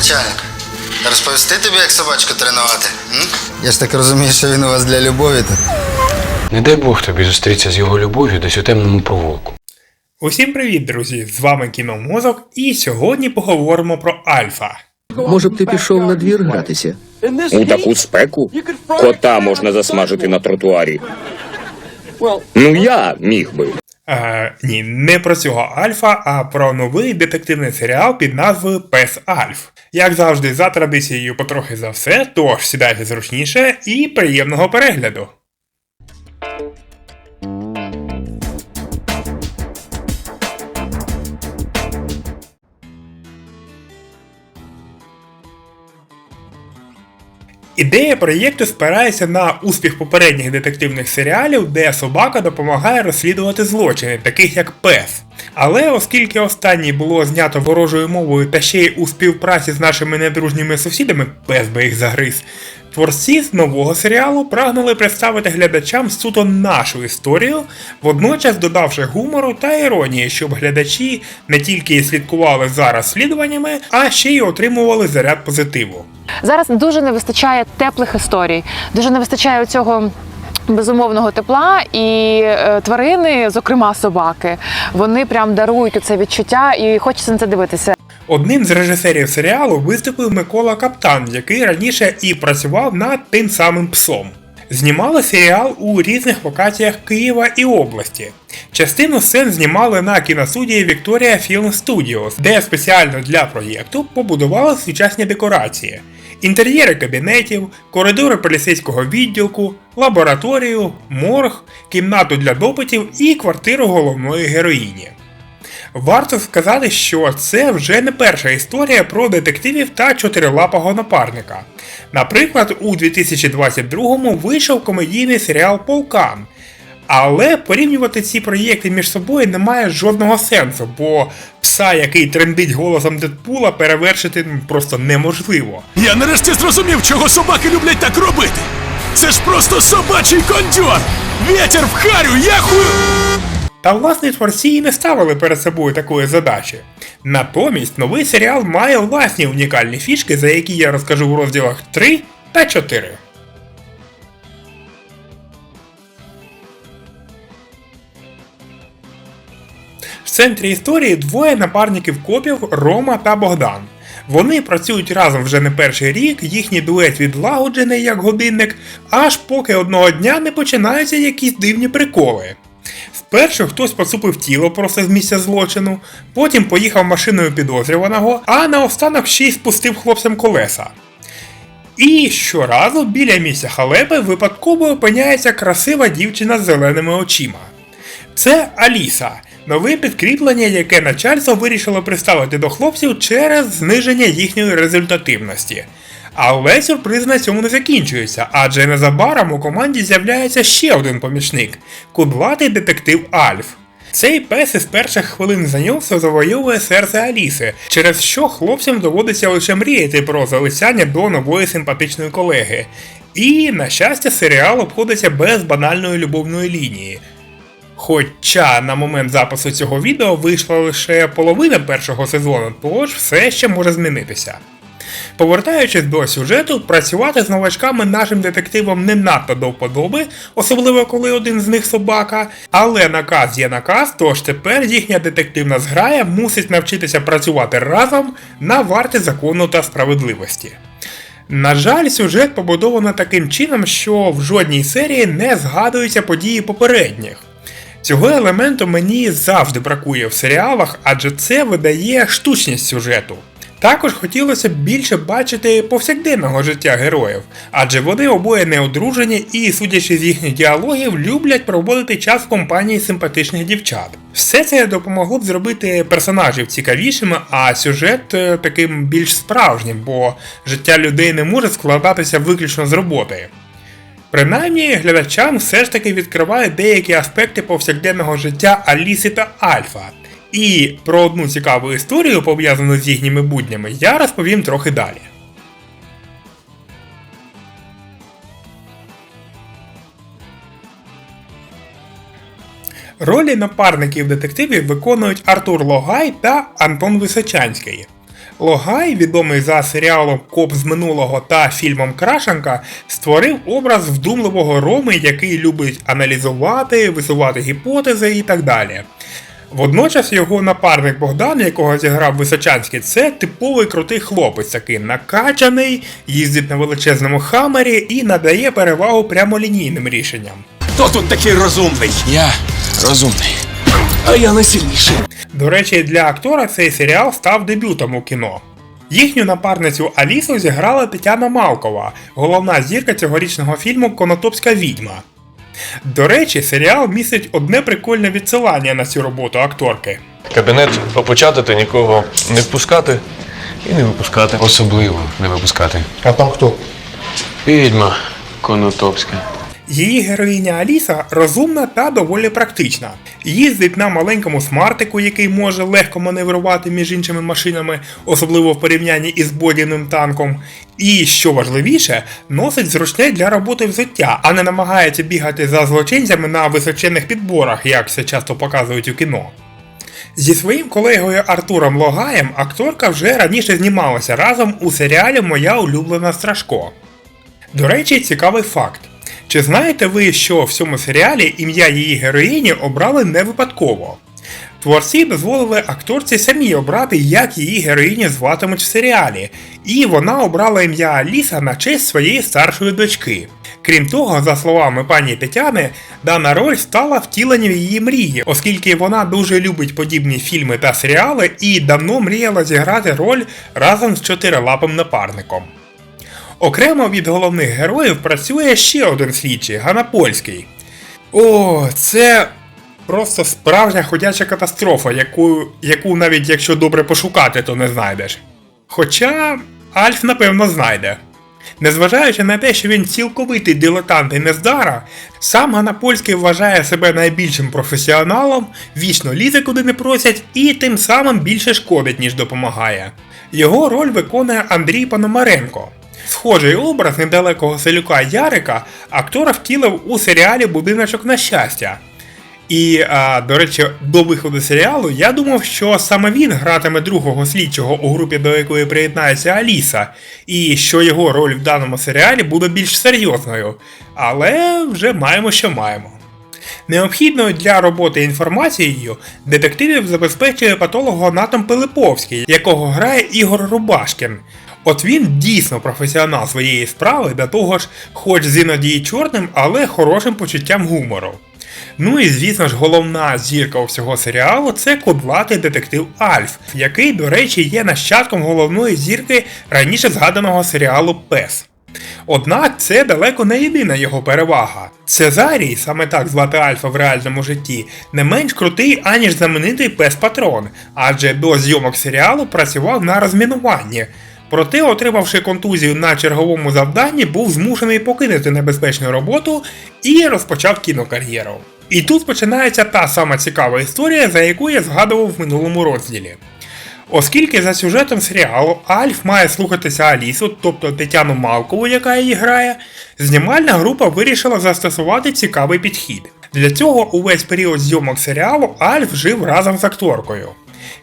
Начальник, розповісти тобі, як собачку тренувати? М? Я ж так розумію, що він у вас для любові тут. Не дай Бог тобі зустрітися з його любов'ю десь у темному провулку. Усім привіт, друзі! З вами Кіномозок, і сьогодні поговоримо про Альфа. Може б ти пішов на двір гратися? У таку спеку кота можна засмажити на тротуарі. Ну я міг би. Е, ні, не про цього Альфа, а про новий детективний серіал під назвою Пес Альф. Як завжди, за традицією потрохи за все, тож сідайте зручніше і приємного перегляду. Ідея проєкту спирається на успіх попередніх детективних серіалів, де собака допомагає розслідувати злочини, таких як пес. Але оскільки останній було знято ворожою мовою та ще й у співпраці з нашими недружніми сусідами, пес би їх загриз, творці з нового серіалу прагнули представити глядачам суто нашу історію, водночас додавши гумору та іронії, щоб глядачі не тільки слідкували за розслідуваннями, а ще й отримували заряд позитиву. Зараз дуже не вистачає теплих історій, дуже не вистачає цього. Безумовного тепла і е, тварини, зокрема собаки, вони прям дарують це відчуття, і хочеться на це дивитися. Одним з режисерів серіалу виступив Микола Каптан, який раніше і працював над тим самим псом. Знімали серіал у різних локаціях Києва і області. Частину сцен знімали на кіностудії Victoria Film Studios, де спеціально для проєкту побудували сучасні декорації. Інтер'єри кабінетів, коридори поліцейського відділку, лабораторію, морг, кімнату для допитів і квартиру головної героїні. Варто сказати, що це вже не перша історія про детективів та чотирилапого напарника. Наприклад, у 2022-му вийшов комедійний серіал Полкан. Але порівнювати ці проєкти між собою немає жодного сенсу, бо пса, який трендить голосом Дедпула, перевершити просто неможливо. Я нарешті зрозумів, чого собаки люблять так робити. Це ж просто собачий кондьор! Вітер в харю, я ху... Та власне творці і не ставили перед собою такої задачі. Натомість новий серіал має власні унікальні фішки, за які я розкажу в розділах 3 та 4. В центрі історії двоє напарників копів Рома та Богдан. Вони працюють разом вже не перший рік, їхній дует відлагоджений як годинник, аж поки одного дня не починаються якісь дивні приколи. Спершу хтось поцупив тіло просто з місця злочину, потім поїхав машиною підозрюваного, а наостанок ще й спустив хлопцям колеса. І щоразу біля місця халепи випадково опиняється красива дівчина з зеленими очима. Це Аліса, нове підкріплення, яке начальство вирішило приставити до хлопців через зниження їхньої результативності. Але сюрприз на цьому не закінчується, адже незабаром у команді з'являється ще один помічник кудлатий детектив Альф. Цей пес із перших хвилин знайомства завойовує серце Аліси, через що хлопцям доводиться лише мріяти про залицяння до нової симпатичної колеги. І, на щастя, серіал обходиться без банальної любовної лінії. Хоча на момент запису цього відео вийшла лише половина першого сезону, тож все ще може змінитися. Повертаючись до сюжету, працювати з новачками нашим детективам не надто до вподоби, особливо коли один з них собака. Але наказ є наказ, тож тепер їхня детективна зграя мусить навчитися працювати разом на варті закону та справедливості. На жаль, сюжет побудовано таким чином, що в жодній серії не згадуються події попередніх. Цього елементу мені завжди бракує в серіалах, адже це видає штучність сюжету. Також хотілося б більше бачити повсякденного життя героїв, адже вони обоє не одружені і, судячи з їхніх діалогів, люблять проводити час в компанії симпатичних дівчат. Все це допомогло б зробити персонажів цікавішими, а сюжет е, таким більш справжнім, бо життя людей не може складатися виключно з роботи. Принаймні, глядачам все ж таки відкриває деякі аспекти повсякденного життя Аліси та Альфа. І про одну цікаву історію, пов'язану з їхніми буднями, я розповім трохи далі. Ролі напарників детективів виконують Артур Логай та Антон Височанський. Логай, відомий за серіалом Коп з минулого та фільмом Крашенка, створив образ вдумливого Роми, який любить аналізувати, висувати гіпотези і так далі. Водночас його напарник Богдан, якого зіграв Височанський, це типовий крутий хлопець, такий накачаний, їздить на величезному хамері і надає перевагу прямолінійним рішенням. Хто тут такий розумний? Я розумний. А я найсильніший. До речі, для актора цей серіал став дебютом у кіно. Їхню напарницю Алісу зіграла Тетяна Малкова, головна зірка цьогорічного фільму Конотопська відьма. До речі, серіал містить одне прикольне відсилання на цю роботу акторки. Кабінет опечатати, нікого не впускати і не випускати. Особливо не випускати. А там хто? Відьма Конотопська. Її героїня Аліса розумна та доволі практична. Їздить на маленькому смартику, який може легко маневрувати між іншими машинами, особливо в порівнянні із бодівним танком. І, що важливіше, носить зручне для роботи взуття, а не намагається бігати за злочинцями на височенних підборах, як це часто показують у кіно. Зі своїм колегою Артуром Логаєм акторка вже раніше знімалася разом у серіалі Моя улюблена Страшко. До речі, цікавий факт. Чи знаєте ви, що в цьому серіалі ім'я її героїні обрали не випадково? Творці дозволили акторці самі обрати, як її героїні зватимуть в серіалі, і вона обрала ім'я Аліса на честь своєї старшої дочки. Крім того, за словами пані Тетяни, дана роль стала втіленням її мрії, оскільки вона дуже любить подібні фільми та серіали і давно мріяла зіграти роль разом з чотирилапим напарником. Окремо від головних героїв працює ще один слідчий Ганапольський. О, це просто справжня ходяча катастрофа, яку, яку навіть якщо добре пошукати, то не знайдеш. Хоча Альф напевно знайде. Незважаючи на те, що він цілковитий дилетант і нездара, сам Ганапольський вважає себе найбільшим професіоналом, вічно лізе куди не просять і тим самим більше шкодить, ніж допомагає. Його роль виконує Андрій Пономаренко. Схожий образ недалекого селюка Ярика актор втілив у серіалі Будиночок на щастя. І, а, до речі, до виходу серіалу я думав, що саме він гратиме другого слідчого у групі, до якої приєднається Аліса, і що його роль в даному серіалі буде більш серйозною. Але вже маємо, що маємо. Необхідною для роботи інформацією детективів забезпечує патологоанатом Пилиповський, якого грає Ігор Рубашкін. От він дійсно професіонал своєї справи, до того ж, хоч з іноді чорним, але хорошим почуттям гумору. Ну і звісно ж, головна зірка всього серіалу це кудлатий детектив Альф, який, до речі, є нащадком головної зірки раніше згаданого серіалу Пес. Однак це далеко не єдина його перевага. Цезарій, саме так звати Альфа в реальному житті, не менш крутий, аніж знаменитий пес Патрон, адже до зйомок серіалу працював на розмінуванні. Проте, отримавши контузію на черговому завданні, був змушений покинути небезпечну роботу і розпочав кінокар'єру. І тут починається та сама цікава історія, за яку я згадував в минулому розділі. Оскільки за сюжетом серіалу Альф має слухатися Алісу, тобто Тетяну Малкову, яка її грає, знімальна група вирішила застосувати цікавий підхід. Для цього увесь період зйомок серіалу Альф жив разом з акторкою.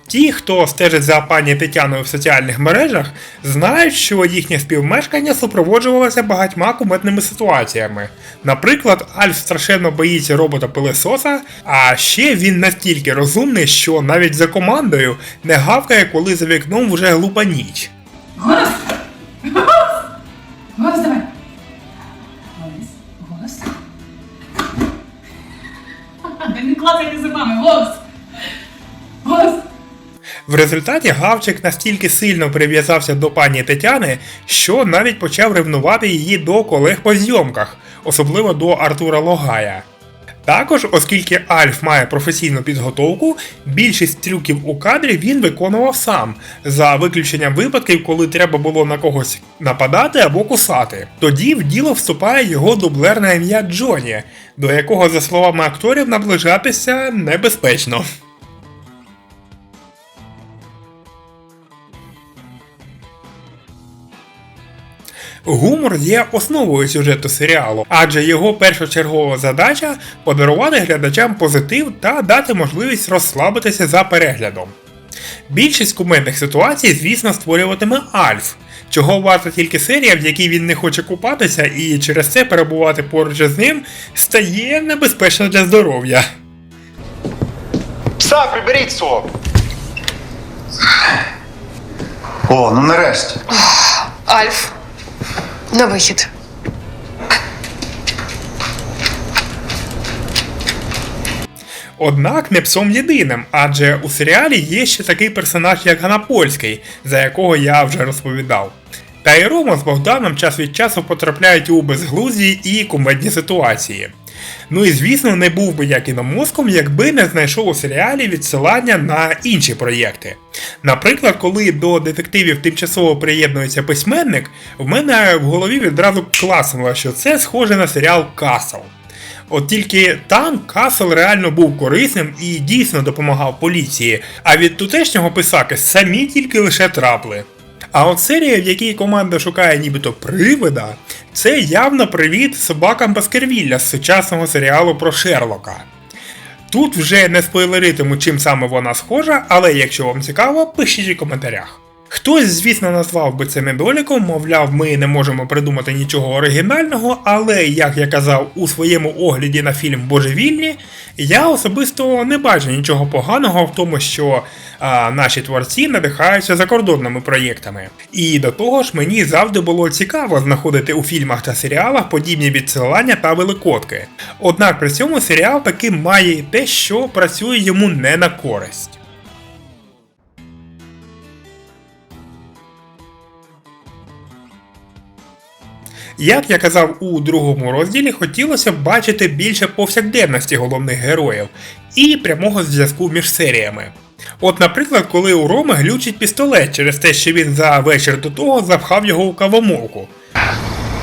Ті, хто стежить за пані Тетяною в соціальних мережах, знають, що їхнє співмешкання супроводжувалося багатьма куметними ситуаціями. Наприклад, Альф страшенно боїться робота пилесоса, а ще він настільки розумний, що навіть за командою не гавкає, коли за вікном вже глупа ніч. Голос! Голос давай! Голос! Голос! Не клацайте зубами! Голос! Голос! В результаті Гавчик настільки сильно прив'язався до пані Тетяни, що навіть почав ревнувати її до колег по зйомках, особливо до Артура Логая. Також, оскільки Альф має професійну підготовку, більшість трюків у кадрі він виконував сам, за виключенням випадків, коли треба було на когось нападати або кусати. Тоді в діло вступає його дублер на ім'я Джоні, до якого, за словами акторів, наближатися небезпечно. Гумор є основою сюжету серіалу, адже його першочергова задача подарувати глядачам позитив та дати можливість розслабитися за переглядом. Більшість кумедних ситуацій, звісно, створюватиме Альф, чого варта тільки серія, в якій він не хоче купатися, і через це перебувати поруч з ним стає небезпечно для здоров'я. Пса, приберіть свого! О, ну нарешті. Альф. На вихід. Однак не псом єдиним, адже у серіалі є ще такий персонаж, як Ганапольський, за якого я вже розповідав. Та і Рома з Богданом час від часу потрапляють у безглузді і кумедні ситуації. Ну і звісно, не був би я кіномозком, якби не знайшов у серіалі відсилання на інші проєкти. Наприклад, коли до детективів тимчасово приєднується письменник, в мене в голові відразу класнуло, що це схоже на серіал Касл. От тільки там Касл реально був корисним і дійсно допомагав поліції, а від тутешнього писаки самі тільки лише трапли. А от серія, в якій команда шукає нібито привида, це явно привіт собакам Баскервілля з сучасного серіалу про Шерлока. Тут вже не спойлеритиму, чим саме вона схожа, але якщо вам цікаво, пишіть у коментарях. Хтось, звісно, назвав би це недоліком, мовляв, ми не можемо придумати нічого оригінального, але, як я казав у своєму огляді на фільм Божевільні, я особисто не бачу нічого поганого в тому, що а, наші творці надихаються закордонними проєктами. І до того ж, мені завжди було цікаво знаходити у фільмах та серіалах подібні відсилання та великодки. Однак при цьому серіал таки має те, що працює йому не на користь. Як я казав у другому розділі, хотілося б бачити більше повсякденності головних героїв і прямого зв'язку між серіями. От, наприклад, коли у Роми глючить пістолет через те, що він за вечір до того запхав його у кавомолку.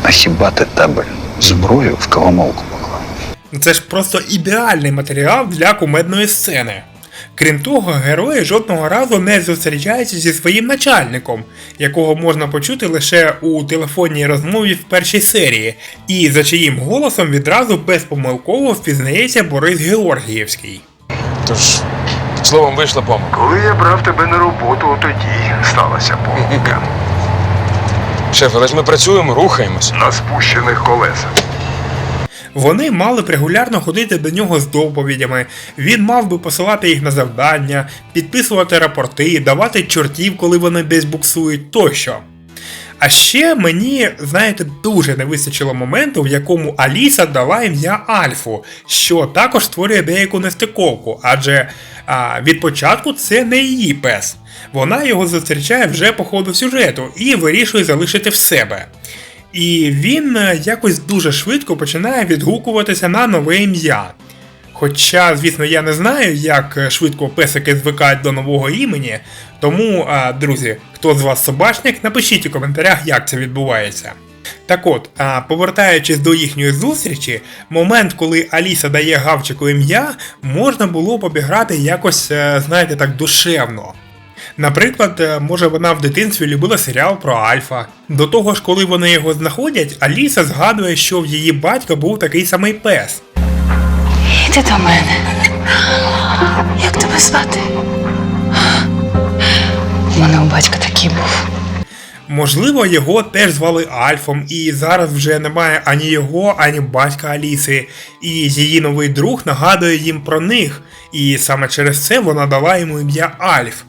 А хіба ти табель зброю в кавомолку поклав? Це ж просто ідеальний матеріал для кумедної сцени. Крім того, герої жодного разу не зустрічаються зі своїм начальником, якого можна почути лише у телефонній розмові в першій серії, і за чиїм голосом відразу безпомилково впізнається Борис Георгіївський. Тож, словом, вийшла помилка. Коли я брав тебе на роботу, тоді сталася помилка. Шеф, але ж ми працюємо, рухаємося. На спущених колесах. Вони мали б регулярно ходити до нього з доповідями, він мав би посилати їх на завдання, підписувати рапорти, давати чортів, коли вони десь буксують тощо. А ще мені, знаєте, дуже не вистачило моменту, в якому Аліса дала ім'я Альфу, що також створює деяку нестиковку, адже а, від початку це не її пес. Вона його зустрічає вже по ходу сюжету і вирішує залишити в себе. І він е, якось дуже швидко починає відгукуватися на нове ім'я. Хоча, звісно, я не знаю, як е, швидко песики звикають до нового імені, тому, друзі, хто з вас собачник, напишіть у коментарях, як це відбувається. Так от, повертаючись до їхньої зустрічі, момент, коли Аліса дає гавчику ім'я, можна було б обіграти якось, е, знаєте, так душевно. Наприклад, е, може вона в дитинстві любила серіал про Альфа. До того ж, коли вони його знаходять, Аліса згадує, що в її батька був такий самий пес. Іди до мене. Як тебе звати? У мене у батька такий був. Можливо, його теж звали Альфом, і зараз вже немає ані його, ані батька Аліси, і її новий друг нагадує їм про них, і саме через це вона дала йому ім'я Альф.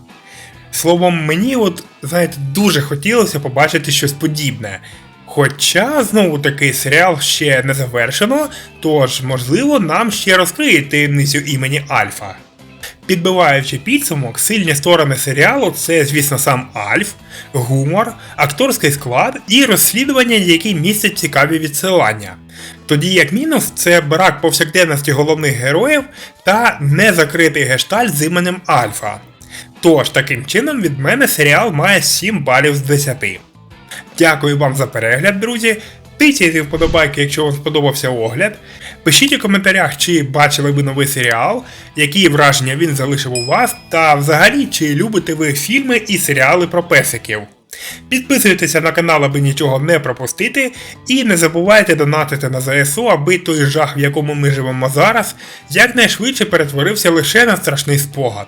Словом, мені от, знаєте, дуже хотілося побачити щось подібне. Хоча, знову таки, серіал ще не завершено, тож, можливо, нам ще розкриють таємницю імені Альфа. Підбиваючи підсумок, сильні сторони серіалу це, звісно, сам Альф, гумор, акторський склад і розслідування, які містять цікаві відсилання. Тоді, як мінус, це брак повсякденності головних героїв та незакритий гештальт з іменем Альфа. Тож, таким чином, від мене серіал має 7 балів з 10. Дякую вам за перегляд, друзі. Тицяйте вподобайки, якщо вам сподобався огляд. Пишіть у коментарях, чи бачили ви новий серіал, які враження він залишив у вас, та взагалі, чи любите ви фільми і серіали про песиків. Підписуйтеся на канал, аби нічого не пропустити, і не забувайте донатити на ЗСУ, аби той жах, в якому ми живемо зараз, якнайшвидше перетворився лише на страшний спогад.